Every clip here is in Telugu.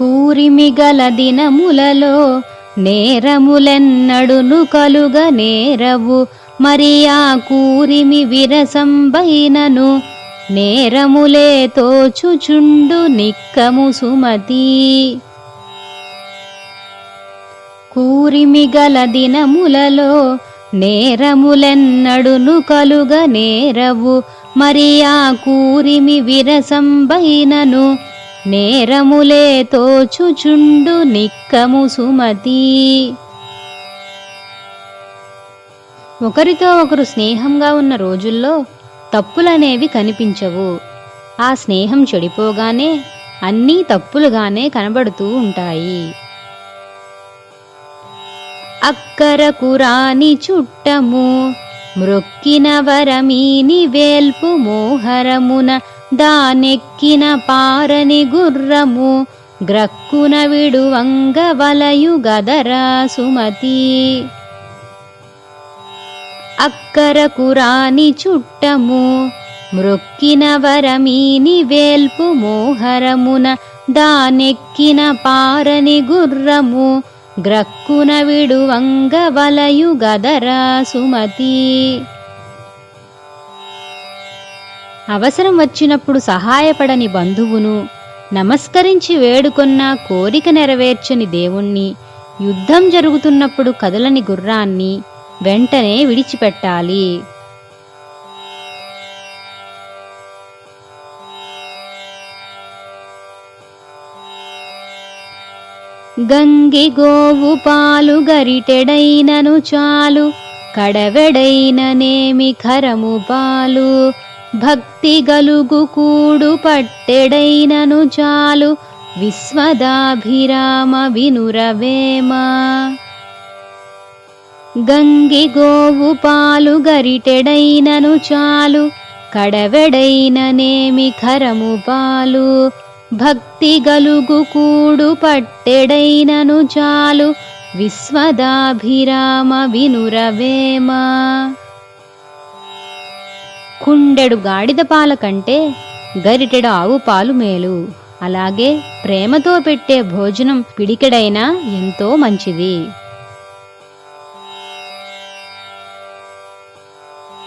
కూరిమిగల దినములలో నేరములెన్నడును కలుగ నేరవు. మరి ఆ కూరిమి విరసంబైనను నేరములే తోచుచుండు నిక్కము సుమతి. కూరిమిగల దినములలో నేరములెన్నడును కలుగ నేరవు. మరి ఆ కూరిమి విరసంబైనను నేరములే తోచుచుండు నిక్కము సుమతి. ఒకరితో ఒకరు స్నేహంగా ఉన్న రోజుల్లో తప్పులనేవి కనిపించవు. ఆ స్నేహం చెడిపోగానే అన్నీ తప్పులుగానే కనబడుతూ ఉంటాయి. అక్కరకు రాని చుట్టము మృక్కిన వరమీని వేల్పు మోహరమున దానెక్కిన పారని గుర్రము గ్రక్కున విడు వలయు గదరా సుమతి. అక్కర కురాని చుట్టము మృక్కిన వరమీని వేల్పు మోహరమున. దానెక్కిన పారని గుర్రము గ్రక్కున విడు వలయు గదరా సుమతి. అవసరం వచ్చినప్పుడు సహాయపడని బంధువును నమస్కరించి వేడుకొన్న కోరిక నెరవేర్చని దేవుణ్ణి యుద్ధం జరుగుతున్నప్పుడు కదలని గుర్రాన్ని వెంటనే విడిచిపెట్టాలి. గంగి గోవు పాలు గరిటెడైనను చాలు కడవెడైననేమి ఖరము పాలు భక్తి గలుగు కూడు పట్టెడైనను చాలు విశ్వదాభిరామ వినురవేమ. గంగి గోవు పాలు గరిటెడైనను చాలు కడవెడైననేమి ఖరము పాలు భక్తి గలుగు కూడు పట్టెడైనను చాలు విశ్వదాభిరామ వినురవేమ. కుండెడు గాడిద పాల కంటే గరిటెడు ఆవు పాలు మేలు. అలాగే ప్రేమతో పెట్టే భోజనం పిడికెడైనా ఎంతో మంచిది.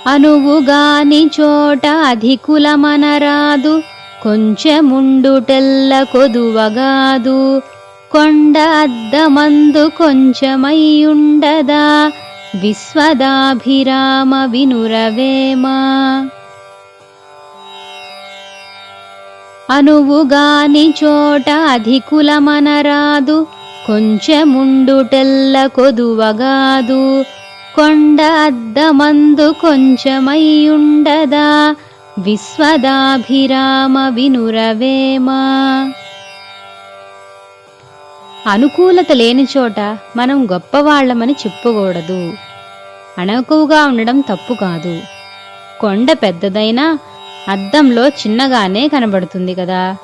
అనువుగాని చోట అధికులమనరాదు కొంచెముండుటెల్ల కొదువగాదు. కొండ అద్దమందు కొంచెమై ఉండదా వినురవేమ అనువుగాని చోట అధికులమనరాదు కొంచెముండుటెల్ల కొదువగాదు. కొండ అద్దమందు కొంచెమయ్యుండదా విశ్వదాభిరామ వినురవేమా అనుకూలత లేని చోట మనం గొప్పవాళ్ళమని చెప్పుకూడదు. అణకువగా ఉండడం తప్పు కాదు. కొండ పెద్దదైనా అద్దంలో చిన్నగానే కనబడుతుంది కదా.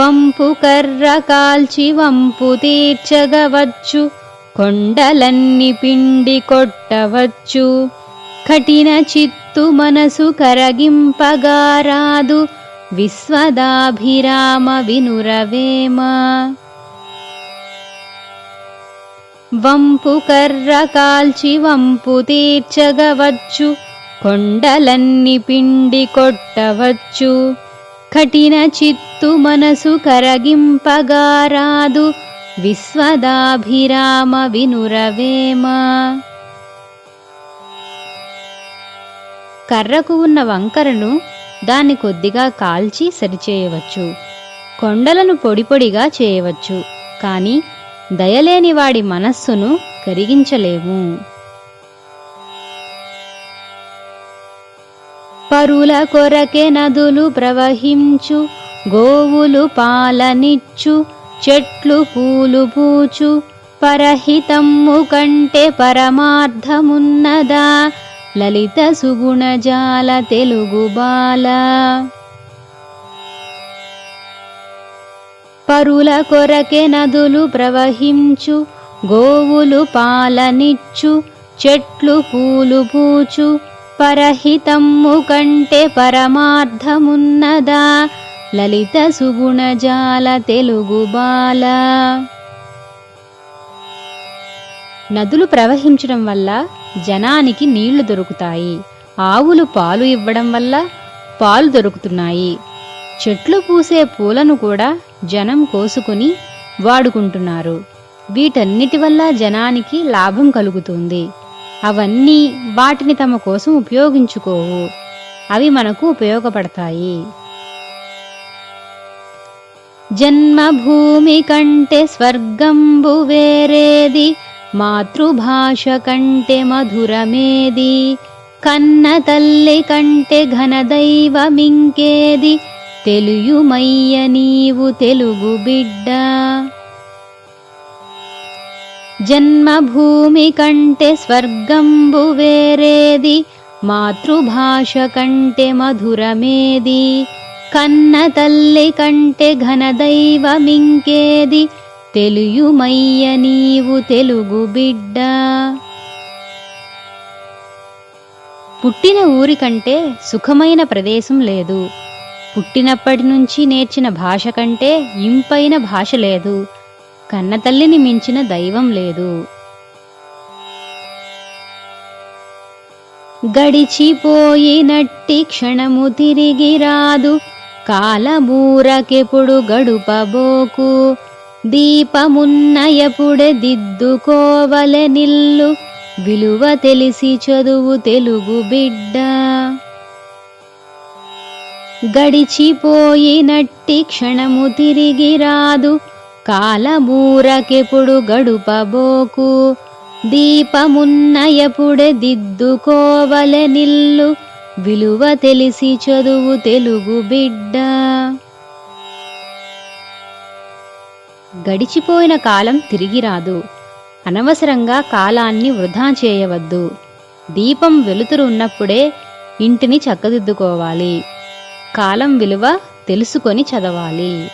వంపు కర్ర కాల్చి వంపు తీర్చగవచ్చు. కొండలన్ని పిండి కొట్టవచ్చు. కఠిన చిత్ చిత్తు మనసు కరగింపగారాదు విశ్వదాభిరామ వినురవేమ. వంపు కర్ర కాల్చి వంపు తీర్చగవచ్చు కొండలన్ని పిండి కొట్టవచ్చు. కఠిన చిత్తు మనసు కరగింపగారాదు విశ్వదాభిరామ వినురవేమ. కర్రకు ఉన్న వంకరను దాన్ని కొద్దిగా కాల్చి సరిచేయవచ్చు. కొండలను పొడిపొడిగా చేయవచ్చు. కానీ దయలేని వాడి మనస్సును కరిగించలేము. పరుల కొరకే నదులు ప్రవహించు గోవులు పాలనిచ్చు చెట్లు పూలు పూచు పరహితమ్ము కంటే పరమార్థమున్నదా? లలిత సుగుణజాల తెలుగు బాల. పరుల కొరకే నదులు ప్రవహించు గోవులు పాలనిచ్చు చెట్లు పూలు పూచు పరహితమ్ము కంటే పరమార్థమున్నదా? లలిత సుగుణజాల తెలుగు బాల. నదులు ప్రవహించడం వల్ల జనానికి నీళ్ళు దొరుకుతాయి. ఆవులు పాలు ఇవ్వడం వల్ల పాలు దొరుకుతున్నాయి. చెట్లు పూసే పూలను కూడా జనం కోసుకుని వాడుకుంటున్నారు. వీటన్నిటి వల్ల జనానికి లాభం కలుగుతుంది. అవన్నీ వాటిని తమ కోసం ఉపయోగించుకోవు. అవి మనకు ఉపయోగపడతాయి. జన్మభూమి కంటే స్వర్గంబు వేరేది మాతృభాష కంటే మధురమేది కన్న తల్లి కంటే ఘనదైవమింకేది తెలుయుమయ్య నీవు తెలుగు బిడ్డ. జన్మభూమి కంటే స్వర్గంబు వేరేది మాతృభాష కంటే మధురమేది కన్న తల్లి కంటే ఘనదైవమింకేది తెలుయుమయ్య నీవు తెలుగు బిడ్డ. పుట్టిన ఊరి కంటే సుఖమైన ప్రదేశం లేదు. పుట్టినప్పటి నుంచి నేర్చిన భాష కంటే ఇంపైన భాష లేదు. కన్నతల్లిని మించిన దైవం లేదు. గడిచిపోయినట్టి క్షణము తిరిగి రాదు. కాలమూరకెప్పుడు గడుపబోకు. దీపమున్న దిద్దుకోవల నిల్లు విలువ తెలిసి చదువు తెలుగు బిడ్డ. గడిచిపోయినట్టి క్షణము తిరిగి రాదు కాలబూరకెప్పుడు గడుపబోకు. దీపమున్న దిద్దుకోవల నిల్లు విలువ తెలిసి చదువు తెలుగు బిడ్డ. గడిచిపోయిన కాలం తిరిగి రాదు. అనవసరంగా కాలాన్ని వృధా చేయవద్దు. దీపం వెలుతురు ఉన్నప్పుడే ఇంటిని చక్కదిద్దుకోవాలి. కాలం విలువ తెలుసుకొని చదవాలి.